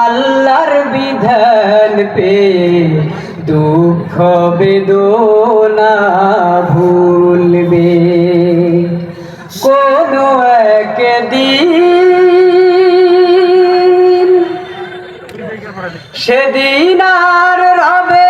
আল্লাহর বিধান পে দুঃখ বেদনা ভুলবে। কোন একদিন সেদিন আর রবে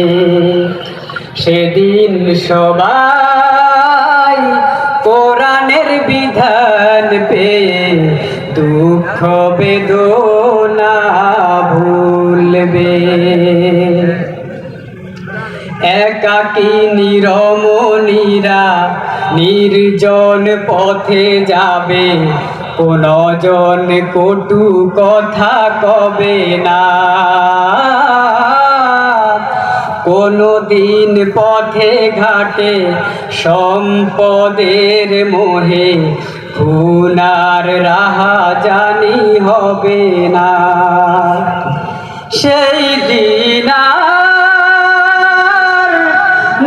সেদিন সবাই কোরআনের বিধান পে দুঃখ বেদনা ভুলবে। একাকী নিরমণীরা নির্জন পথে যাবে কোন জন কটু কথা কবে না। কোনো দিন পথে ঘাটে, সম্পদের মোহে খুনার রাহা জানি হবে না। সেই দিন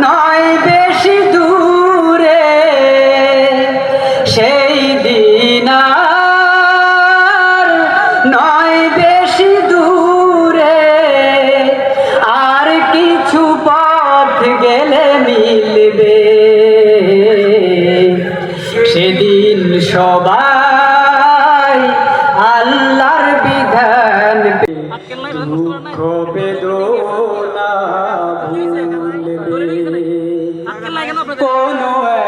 নয় বেশি দূরে সেই সেদিন সবাই আল্লাহর বিধান দুঃখ বেদনা ভুলবে।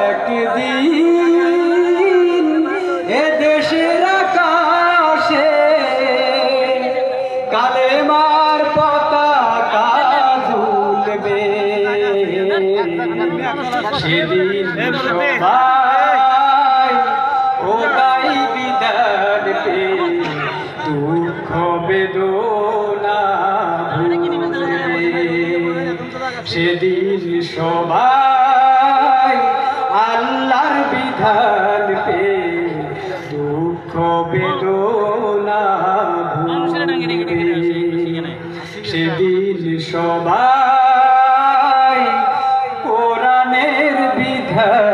একদিন এ দেশের আকাশে পতাকা ঝুলবে। সেদিন সবাই ওগাই বিধান পে দুঃখ বেদনা সেদিন সবাই আল্লাহর বিধান পে দুঃখ বেদনা সেদিন সবাই কোরআনের বিধান